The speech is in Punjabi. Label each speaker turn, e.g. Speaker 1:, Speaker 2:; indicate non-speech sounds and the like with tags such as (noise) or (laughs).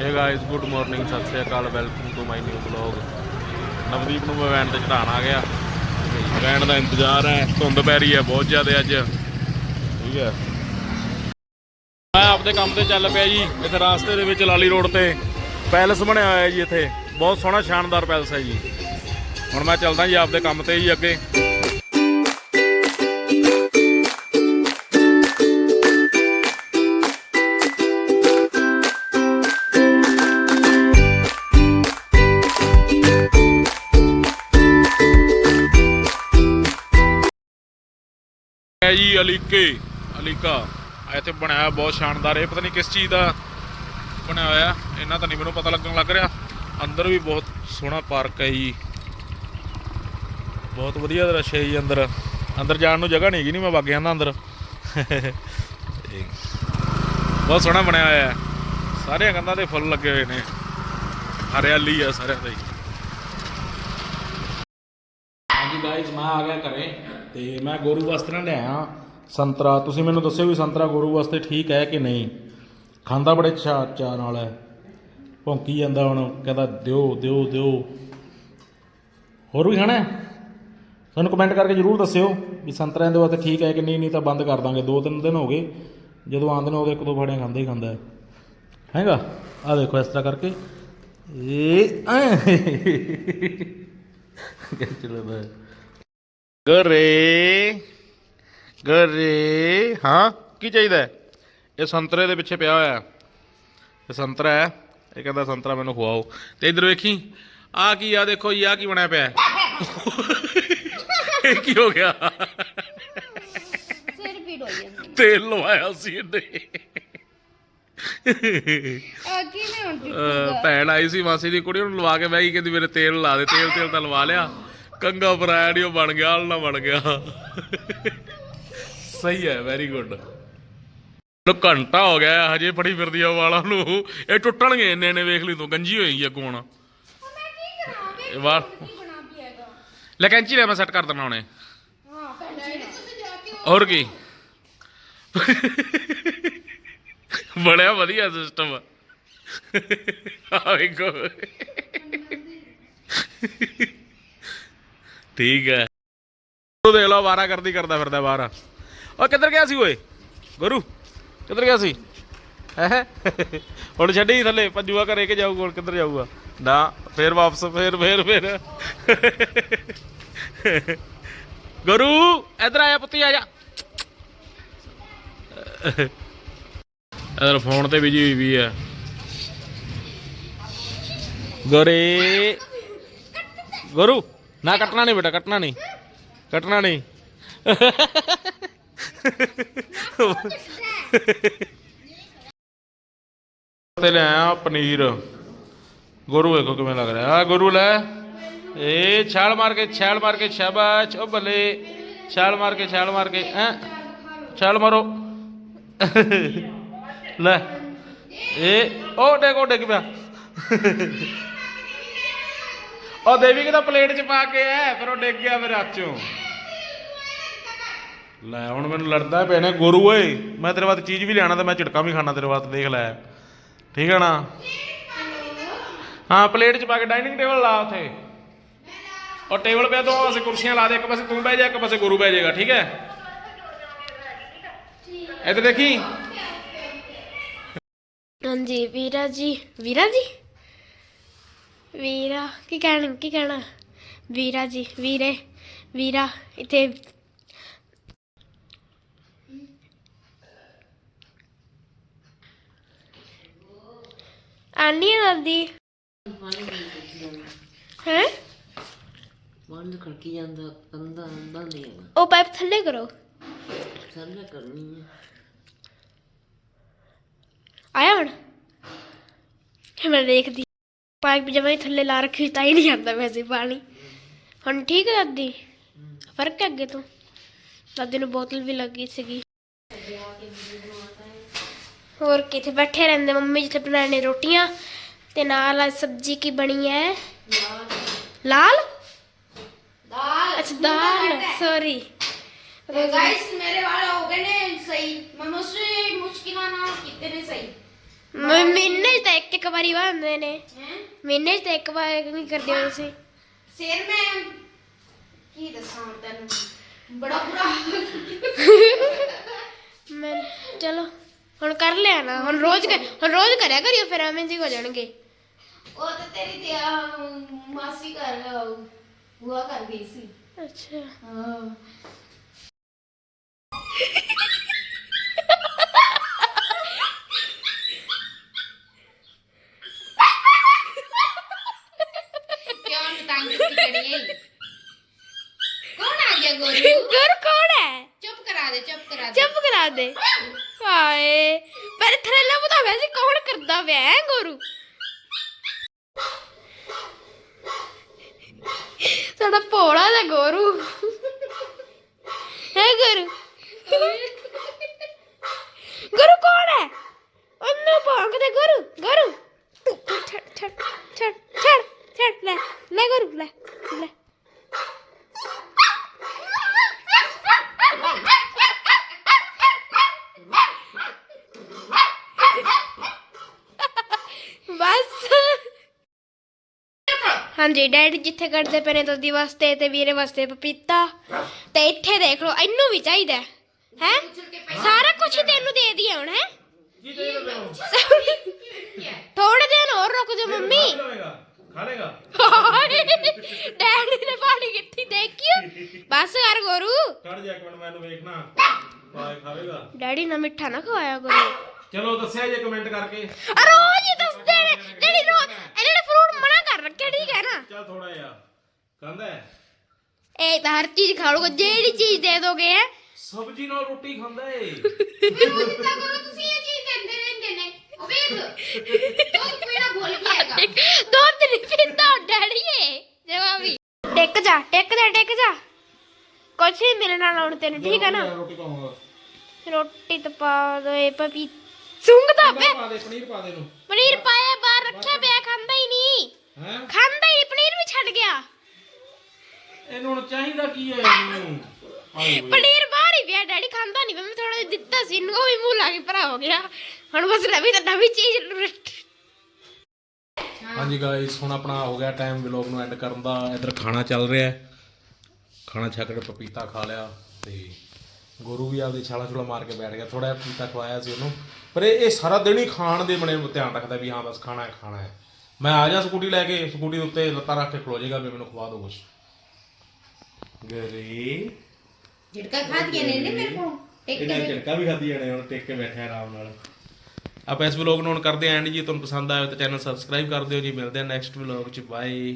Speaker 1: Hey guys good morning Sat Sri Akal welcome to my new blog Navdeep ਨੂੰ ਮੈਂ ਵੈਨ ਤੇ ਚੜਾਉਣ ਆ ਗਿਆ। ਵੈਨ ਦਾ ਇੰਤਜ਼ਾਰ ਹੈ, ਧੁੰਦ ਪੈ ਰਹੀ ਹੈ ਬਹੁਤ ਜ਼ਿਆਦਾ ਅੱਜ। ਠੀਕ ਹੈ। ਮੈਂ ਆਪਦੇ ਕੰਮ ਤੇ ਚੱਲ ਪਿਆ ਜੀ, ਇੱਥੇ ਰਾਸਤੇ ਦੇ ਵਿੱਚ ਲਾਲੀ ਰੋਡ ਤੇ। ਪੈਲਸ ਬਣਿਆ ਹੋਇਆ ਜੀ ਇੱਥੇ। ਬਹੁਤ ਸੋਹਣਾ, ਸ਼ਾਨਦਾਰ ਪੈਲਸ ਹੈ ਜੀ। ਹੁਣ ਮੈਂ ਚੱਲਦਾ ਜੀ ਆਪਦੇ ਕੰਮ ਤੇ ਜੀ ਅੱਗੇ। ਜੀ ਅਲੀਕੇ। ਅਲੀਕਾ ਇੱਥੇ ਬਣਾਇਆ ਹੋਇਆ ਬਹੁਤ ਸ਼ਾਨਦਾਰ, ਇਹ ਪਤਾ ਨਹੀਂ ਕਿਸ ਚੀਜ਼ ਦਾ ਬਣਿਆ ਹੋਇਆ। ਇਹਨਾਂ ਤਾਂ ਨਹੀਂ ਮੈਨੂੰ ਪਤਾ ਲੱਗਣ ਲੱਗ ਰਿਹਾ। ਅੰਦਰ ਵੀ ਬਹੁਤ ਸੋਹਣਾ ਪਾਰਕ ਹੈ ਜੀ। ਬਹੁਤ ਵਧੀਆ ਦ੍ਰਿਸ਼ ਹੈ ਜੀ ਅੰਦਰ। ਅੰਦਰ ਜਾਣ ਨੂੰ ਜਗ੍ਹਾ ਨਹੀਂ ਹੈਗੀ ਨਹੀਂ ਮੈਂ ਵਗ ਜਾਂਦਾ ਅੰਦਰ। ਬਹੁਤ ਸੋਹਣਾ ਬਣਿਆ ਹੋਇਆ ਹੈ। ਸਾਰੀਆਂ ਕੰਧਾਂ ਤੇ ਫੁੱਲ ਲੱਗੇ ਹੋਏ ਨੇ। ਹਰਿਆਲੀ ਆ ਸਾਰਿਆਂ ਤੇ। ਹਾਂਜੀ ਗਾਇਜ਼ ਮੈਂ ਆ ਗਿਆ ਘਰੇ ਤੇ ਮੈਂ ਗੋਰੂ ਵਾਸਤੇ ਨਾ ਲਿਆਇਆ। ਸੰਤਰਾ, ਤੁਸੀਂ ਮੈਨੂੰ ਦੱਸਿਓ ਵੀ ਸੰਤਰਾ ਗੋਰੂ ਵਾਸਤੇ ਠੀਕ ਹੈ ਕਿ ਨਹੀਂ? ਖਾਂਦਾ ਬੜੇ ਚਾਅ ਚਾਅ ਨਾਲ ਹੈ। ਭੌਂਕੀ ਜਾਂਦਾ ਹੁਣ, ਕਹਿੰਦਾ, ਦਿਓ ਦਿਓ ਦਿਓ। ਹੋਰ ਵੀ ਖਾਣਾ ਹੈ? ਸਾਨੂੰ ਕਮੈਂਟ ਕਰਕੇ ਜਰੂਰ ਦੱਸਿਓ ਵੀ ਸੰਤਰਾ ਦੇ ਵਾਸਤੇ ਠੀਕ ਹੈ ਕਿ ਨਹੀਂ ਨਹੀਂ ਤਾਂ ਬੰਦ ਕਰ ਦਾਂਗੇ। ਦੋ ਤਿੰਨ ਦਿਨ ਹੋ ਗਏ, ਜਦੋਂ ਆਉਂਦੇ ਨੇ, ਉਦੋਂ ਇੱਕ ਦੋ ਫੜਿਆਂ ਖਾਂਦਾ ਹੀ ਖਾਂਦਾ ਹੈ। ਹੈਗਾ? ਆ ਦੇਖੋ ਇਸ ਤਰ੍ਹਾਂ ਕਰਕੇ। ਇਹ (laughs) ਚਲੋ ਬਾਏ ਗਰੇ ਗਰੇ ਹਾਂ? ਕੀ ਚਾਹੀਦਾ ਹੈ? ਇਹ ਸੰਤਰੇ ਦੇ ਪਿੱਛੇ ਪਿਆ ਹੋਇਆ। ਹੈ। ਇਹ ਸੰਤਰਾ ਹੈ। ਇਹ ਕਹਿੰਦਾ ਸੰਤਰਾ ਮੈਨੂੰ ਖਵਾਓ। ਤੇ ਇਧਰ ਵੇਖੀ ਆ ਕੀ ਆ ਦੇਖੋ ਜੀ ਆ ਕੀ ਬਣਿਆ ਪਿਆ ਹੈ? (laughs) ਇਹ ਕੀ ਹੋ ਗਿਆ?
Speaker 2: ਸਿਰ ਪੀੜ ਹੋਈ ਜਾਂਦੀ
Speaker 1: ਤੇਲ ਲਵਾਇਆ ਸੀ ਇਹਨੇ।
Speaker 2: ਆ ਹੁਣ
Speaker 1: ਅਹ ਭੈਣ ਆਈ ਸੀ ਮਾਸੀ ਦੀ ਕੁੜੀ ਉਹਨੂੰ ਲਵਾ ਕੇ ਬਹਿ ਗਈ ਕਹਿੰਦੀ ਮੇਰੇ ਤੇਲ ਲਾ ਦੇ ਤੇਲ ਤੇਲ ਤਾਂ ਲਵਾ ਲਿਆ। ਕੰਗਾ ਫਰਾਇਆ ਨਹੀਂ ਉਹ ਬਣ ਗਿਆ ਆਲਣਾ ਬਣ ਗਿਆ। ਸਹੀ ਹੈ ਵੈਰੀ ਗੁੱਡ ਲੋ ਘੰਟਾ ਹੋ ਗਿਆ ਹਜੇ ਫੜੀ ਫਿਰਦੀ ਆ ਵਾਲਾਂ ਨੂੰ। ਇਹ ਟੁੱਟਣਗੇ ਇੰਨੇ ਨੇ ਵੇਖ ਲਈ ਤੂੰ ਗੰਜੀ ਹੋਈ ਆ ਕੋਣ।
Speaker 2: ਮੈਂ ਕੀ ਕਰਾਂ
Speaker 1: ਇਹ
Speaker 2: ਪੀਏਗਾ
Speaker 1: ਲੈ ਕੈਂਚੀ ਲੈ ਮੈਂ ਸੈੱਟ ਕਰ ਦਿੰਦਾ ਹੁਣੇ। ਹੋਰ ਕੀ? ਬੜਿਆ ਵਧੀਆ ਸਿਸਟਮ ਆ ਵੇਖੋ। ਠੀਕ ਹੈ। ਉਹ ਦੇਖ ਲਓ ਵਾਰਾ ਕਰਦੀ ਕਰਦਾ ਫਿਰਦਾ ਬਾਹਰ। ਓ ਕਿੱਧਰ ਗਿਆ ਸੀ ਓਏ? ਗੁਰੂ, ਕਿੱਧਰ ਗਿਆ ਸੀ? ਹੈ ਹੁਣ ਛੱਡੀ ਥੱਲੇ ਭੱਜੂਆ ਘਰੇ ਕੇ ਜਾਊਗਾ ਹੁਣ ਕਿੱਧਰ ਜਾਊਗਾ? ਨਾ, ਫੇਰ ਵਾਪਸ, ਫੇਰ ਫੇਰ ਫੇਰ। ਗੁਰੂ, ਇੱਧਰ ਆਇਆ ਪੁੱਤੀ, ਆ ਜਾ। ਇਧਰ ਫੋਨ ਤੇ ਬਿਜ਼ੀ ਹੋਈ ਵੀ ਹੈ ਗੋਰੇ। ਗੁਰੂ, ਨਾ ਕੱਟਣਾ ਨਹੀਂ ਬੇਟਾ, ਕੱਟਣਾ ਨਹੀਂ। ਕੱਟਣਾ ਨਹੀਂ। ਤੇ ਲੈ ਆਇਆ ਪਨੀਰ। ਗੁਰੂ ਵੇਖੋ ਕਿਵੇਂ ਲੱਗ ਰਿਹਾ। ਆ ਗੁਰੂ ਲੈ। ਏ, ਛਾਲ ਮਾਰ ਕੇ, ਛਾਲ ਮਾਰ ਕੇ, ਸ਼ਾਬਾਸ਼। ਓ ਬੱਲੇ। ਛਾਲ ਮਾਰ ਕੇ, ਛਾਲ ਮਾਰ ਕੇ, ਐ। ਛਾਲ ਮਾਰੋ। ਲੈ। ਇਹ ਉਹ ਡੇਗ ਡਿੱਗ ਪਿਆ। ਉਹ ਦੇਵੀ ਕਿਤਾ ਪਲੇਟ 'ਚ ਪਾ ਕੇ ਐ, ਫਿਰ ਉਹ ਡਿੱਗ ਗਿਆ ਮੇਰੇ ਹੱਥ 'ਚੋਂ ਲੈ, ਹੁਣ ਮੈਨੂੰ ਲੜਦਾ ਪਿਆ ਨੇ। ਗੁਰੂ ਓਏ, ਮੈਂ ਤੇਰੇ ਵਾਸਤੇ ਚੀਜ਼ ਵੀ ਲਿਆਣਾ ਤੇ ਮੈਂ ਝਟਕਾ ਵੀ ਖਾਣਾ ਤੇਰੇ ਵਾਸਤੇ, ਦੇਖ ਲੈ। ਠੀਕ ਹੈ ਨਾ? ਹਾਂ, ਪਲੇਟ 'ਚ ਪਾ ਕੇ ਡਾਈਨਿੰਗ ਟੇਬਲ ਲਾ ਉਥੇ। ਉਹ ਟੇਬਲ ਪਿਆ, ਦੋ ਪਾਸੇ ਕੁਰਸੀਆਂ ਲਾ ਦੇ, ਇੱਕ ਪਾਸੇ ਤੂੰ ਬਹਿ ਜਾ, ਇੱਕ ਪਾਸੇ ਗੁਰੂ ਬਹਿ ਜਾਏਗਾ, ਠੀਕ ਹੈ ਇੱਧਰ ਦੇਖੀ।
Speaker 3: ਹਾਂਜੀ, ਵੀਰਾ ਜੀ। ਵੀਰਾ ਜੀ? ਵੀਰਾ, ਕੀ ਕਹਿਣਾ ਕੀ ਕਹਿਣਾ? ਵੀਰਾ ਜੀ, ਵੀਰੇ, ਵੀਰਾ, ਇੱਥੇ ਆਨੀ ਆਂਦੀ ਹੈ?
Speaker 4: ਬੰਦ ਖੜਕੀ ਜਾਂਦਾ ਕੰਦਾ ਆਂਦਾ ਨਹੀਂ ਹੈਗਾ
Speaker 3: ਉਹ ਪਾਈਪ ਥੱਲੇ ਕਰੋ।
Speaker 4: ਥੱਲੇ ਕਰਨੀ ਹੈ
Speaker 3: ਆਇਆ ਹੁਣ? ਮੈਂ ਦੇਖਦੀ। ਪਾਈਪ ਜਮਾਂ ਹੀ ਥੱਲੇ ਲਾ ਰੱਖੀ ਤਾਂ ਹੀ ਨਹੀਂ ਆਉਂਦਾ ਵੈਸੇ ਪਾਣੀ। ਹੁਣ ਠੀਕ ਹੈ ਦਾਦੀ? ਫ਼ਰਕ ਹੈ ਅੱਗੇ ਤੋਂ? ਦਾਦੀ ਨੂੰ ਬੋਤਲ ਵੀ ਲੱਗੀ ਸੀਗੀ। ਹੋਰ ਕਿਥੇ ਬੈਠੇ ਰਹਿੰਦੇ? ਮੰਮੀ ਜਿੱਥੇ ਬਣਾਣੇ ਰੋਟੀਆਂ ਤੇ ਨਾਲ ਅੱਜ ਸਬਜ਼ੀ ਕੀ ਬਣੀ ਹੈ ਲਾਲ।
Speaker 2: ਦਾਲ।
Speaker 3: ਅੱਛਾ ਦਾਲ। ਸੌਰੀ
Speaker 2: ਗਾਇਸ ਮੇਰੇ ਵਾਲ ਹੋ ਗਏ ਨੇ ਸਹੀ। ਮੈਂ ਮੁਸ਼ਕਿਲ ਮੁਸ਼ਕਿਲਾਂ ਨਾਲ ਕੀਤੇ ਨੇ ਸਹੀ।
Speaker 3: ਮੈਨੇ ਤਾਂ ਇੱਕ ਇੱਕ ਵਾਰੀ ਬਣਦੇ ਨੇ। ਮਹੀਨੇ ਤਾਂ ਇੱਕ ਵਾਰ ਕੀ ਕਰਦੇ ਹੋ ਤੁਸੀਂ
Speaker 2: ਸਿਰ ਮੈਂ ਕੀ ਦੱਸਾਂ ਤੈਨੂੰ? ਬੜਾ ਬੁਰਾ
Speaker 3: ਮੈਂ ਚਲੋ। ਹੁਣ ਕਰ ਲਿਆ ਨਾ ਹੁਣ ਰੋਜ਼ ਕਰ- ਹੁਣ ਰੋਜ਼ ਕਰਿਆ ਕਰਿਓ ਫਿਰ ਐਵੇਂ ਜੀ ਹੋ ਜਾਣਗੇ।
Speaker 2: ਉਹ ਤਾਂ ਤੇਰੀ ਤੇ ਆਹ, ਮਾਸੀ ਕਰ ਹੁਆ ਕਰ ਗਈ ਸੀ।
Speaker 3: ਅੱਛਾ।
Speaker 2: ਹਾਂ। ਕਿਉਂ ਤੰਗ ਕੀਤੀ ਕਰੀਏ? ਕੌਣ ਆ ਗਿਆ ਗੋਰੂ
Speaker 3: ਗੁਰ ਕੌਣ
Speaker 2: ਕਰਾ ਦੇ, ਚੁੱਪ ਕਰਾ ਦੇ।
Speaker 3: ਚੁੱਪ ਕਰਾ ਦੇ। ਹਾਏ, ਪਰ ਥੱਲੇ ਪਤਾ ਵੈਸੇ ਕੌਣ ਕਰਦਾ ਪਿਆ ਹੈ, ਗੋਰੂ? ਸਾਡਾ ਭੋਲਾ ਦਾ ਗੋਰੂ। ਹੈ, ਗੋਰੂ? ਗੁਰੂ ਕੌਣ ਹੈ? ਉਹਨੂੰ ਭੌਂਕਦੇ ਗੁਰੂ ਗੁਰੂ। ਛੱਡ ਛੱਡ ਛੱਡ ਛੱਡ ਛੱਡ, ਲੈ ਲੈ, ਗੁਰੂ, ਲੈ ਲੈ। ਹਾਂਜੀ ਡੈਡੀ ਜਿੱਥੇ ਕੱਢਦੇ ਪਏ ਨੇ ਦੋਦੀ ਵਾਸਤੇ ਤੇ ਵੀਰੇ ਵਾਸਤੇ ਪਪੀਤਾ। ਤੇ ਇੱਥੇ ਦੇਖ ਲਓ ਇਹਨੂੰ ਵੀ ਚਾਹੀਦਾ ਹੈ। ਹੈਂ? ਸਾਰਾ ਕੁਝ ਤੈਨੂੰ ਦੇ ਦਿਆ ਹੁਣ ਹੈ? ਥੋੜੇ ਦਿਨ ਹੋਰ ਰੁਕ ਜਾ ਮੰਮੀ।
Speaker 1: ਖਾ ਲੇਗਾ
Speaker 3: ਡੈਡੀ ਨੇ ਪਾਣੀ ਕਿੱਥੀ ਦੇਖਿਓ ਬਸ ਕਰ ਗੋਰੂ।
Speaker 1: ਕੱਢ ਜਾ ਇੱਕ ਮਿੰਟ ਮੈਨੂੰ ਵੇਖਣਾ। ਪਾਏ ਖਾਵੇਗਾ
Speaker 3: ਡੈਡੀ ਨਾ ਮਿੱਠਾ ਨਾ ਖਵਾਇਆ ਗੋਰੂ
Speaker 1: ਚਲੋ ਦੱਸਿਆ ਜੇ ਕਮੈਂਟ ਕਰਕੇ।
Speaker 3: ਆ ਰੋਜ਼ ਹੀ ਦੱਸਦੇ ਨੇ ਡੈਡੀ ਰੋ ਇਹਨਾਂ ਨੇ ਫਰੂਟ ਮਨਾ ਕਰ ਰੱਖਿਆ ਠੀਕ ਹੈ ਨਾ
Speaker 1: ਚੱਲ ਥੋੜਾ ਜਿਹਾ। ਕਹਿੰਦਾ ਹੈ
Speaker 3: ਇਹ ਤਾਂ ਹਰ ਚੀਜ਼ ਖਾ ਲੂਗਾ ਜਿਹੜੀ ਚੀਜ਼ ਦੇ ਦੋਗੇ ਹੈ।
Speaker 1: ਸਬਜ਼ੀ ਨਾਲ ਰੋਟੀ ਖਾਂਦਾ ਏ।
Speaker 2: ਕਿਉਂ ਦਿੱਤਾ ਕਰੋ ਤੁਸੀਂ ਇਹ ਚੀਜ਼ ਦਿੰਦੇ ਰਹਿੰਦੇ ਨੇ। ਉਹ ਵੇਖ ਉਹ ਪੀਣਾ ਭੁੱਲ ਗਿਆ ਹੈਗਾ।
Speaker 3: ਦੁੱਧ ਨਹੀਂ ਪੀਂਦਾ ਡੈਡੀ ਏ। ਜਵਾਬੀ ਟਿਕ ਜਾ ਟਿਕ ਜਾ ਟਿਕ ਜਾ। ਕੁਛ ਨਹੀਂ ਮਿਲਣਾ ਹੁਣ ਤੈਨੂੰ ਠੀਕ ਹੈ ਨਾ?
Speaker 1: ਰੋਟੀ ਪਾਉਂਗਾ
Speaker 3: ਰੋਟੀ ਤਾਂ ਪਾ ਦੇ ਪਪੀ ਸੁੰਗਦਾ
Speaker 1: ਪਾ ਦੇ ਪਨੀਰ ਪਾ ਦੇ ਨੂੰ
Speaker 3: ਪਨੀਰ ਪਾਇਆ ਬਾਹਰ ਰੱਖਿਆ ਪਿਆ ਖਾਂਦਾ ਹੀ ਨਹੀਂ।
Speaker 1: ਹੈ?
Speaker 3: ਖਾਂਦਾ ਹੀ ਨਹੀਂ ਪਨੀਰ ਵੀ ਛੱਡ ਗਿਆ
Speaker 1: ਇਹਨੂੰ ਹੁਣ ਚਾਹੀਦਾ ਕੀ ਹੈ ਇਹਨੂੰ।
Speaker 3: ਪਨੀਰ ਬਾਹਰ ਹੀ ਪਿਆ ਡੈਡੀ ਖਾਂਦਾ ਨਹੀਂ ਮੈਂ ਥੋੜਾ ਜਿਹਾ ਦਿੱਤਾ ਸੀ ਇਹਨੂੰ ਉਹ ਵੀ ਮੂੰਹ ਲਾ ਕੇ ਭਰਾ ਹੋ ਗਿਆ। ਹੁਣ ਬਸ ਨਵੀਂ ਤਾਂ ਨਵੀਂ ਚੀਜ਼
Speaker 1: ਹਾਂਜੀ ਗਾਇਸ ਹੁਣ ਆਪਣਾ ਹੋ ਗਿਆ ਟਾਈਮ ਵਲੌਗ ਨੂੰ ਐਂਡ ਕਰਨ ਦਾ। ਇਧਰ ਖਾਣਾ ਚੱਲ ਰਿਹਾ ਹੈ। ਖਾਣਾ ਛੱਕ ਕੇ ਪਪੀਤਾ ਖਾ ਲਿਆ ਤੇ ਗੁਰੂ ਵੀ ਆਪਦੀ ਛਾਲਾ ਛੁਲਾ ਮਾਰ ਕੇ ਬੈਠ ਗਿਆ। ਥੋੜਾ ਜਿਹਾ ਪਪੀਤਾ ਖਵਾਇਆ ਸੀ ਉਹਨੂੰ। ਪਰ ਇਹ ਇਹ ਸਾਰਾ ਦਿਨ ਹੀ ਖਾਣ ਦੇ ਬਣੇ ਧਿਆਨ ਰੱਖਦਾ ਵੀ ਹਾਂ ਬਸ ਖਾਣਾ ਹੈ ਖਾਣਾ ਹੈ। ਮੈਂ ਆ ਜਾ ਸਕੂਟੀ ਲੈ ਕੇ ਸਕੂਟੀ ਦੇ ਉੱਤੇ ਲੱਤਾਂ ਰੱਖ ਕੇ ਖਲੋ ਜਾਏਗਾ ਵੀ ਮੈਨੂੰ ਖਵਾ ਦਿਓ ਕੁਛ। ਗਰੀ।
Speaker 2: ਝਟਕਾ ਖਾ ਦਿਆ ਨੇ ਨੇ ਮੇਰੇ ਕੋਲ?
Speaker 1: ਇਹਨਾਂ ਝਟਕਾ ਵੀ ਖਾਦੀ ਜਾਣੇ ਹੁਣ ਟੇਕ ਕੇ ਬੈਠੇ ਆਰਾਮ ਨਾਲ। ਆਪਾਂ ਇਸ ਵਲੌਗ ਨੂੰ ਹੁਣ ਕਰਦੇ ਆਂ ਐਂਡ ਜੀ ਤੁਹਾਨੂੰ ਪਸੰਦ ਆਇਆ ਤਾਂ ਚੈਨਲ ਸਬਸਕ੍ਰਾਈਬ ਕਰ ਦਿਓ ਜੀ ਮਿਲਦੇ ਆ ਨੈਕਸਟ ਵਲੌਗ ਚ ਬਾਏ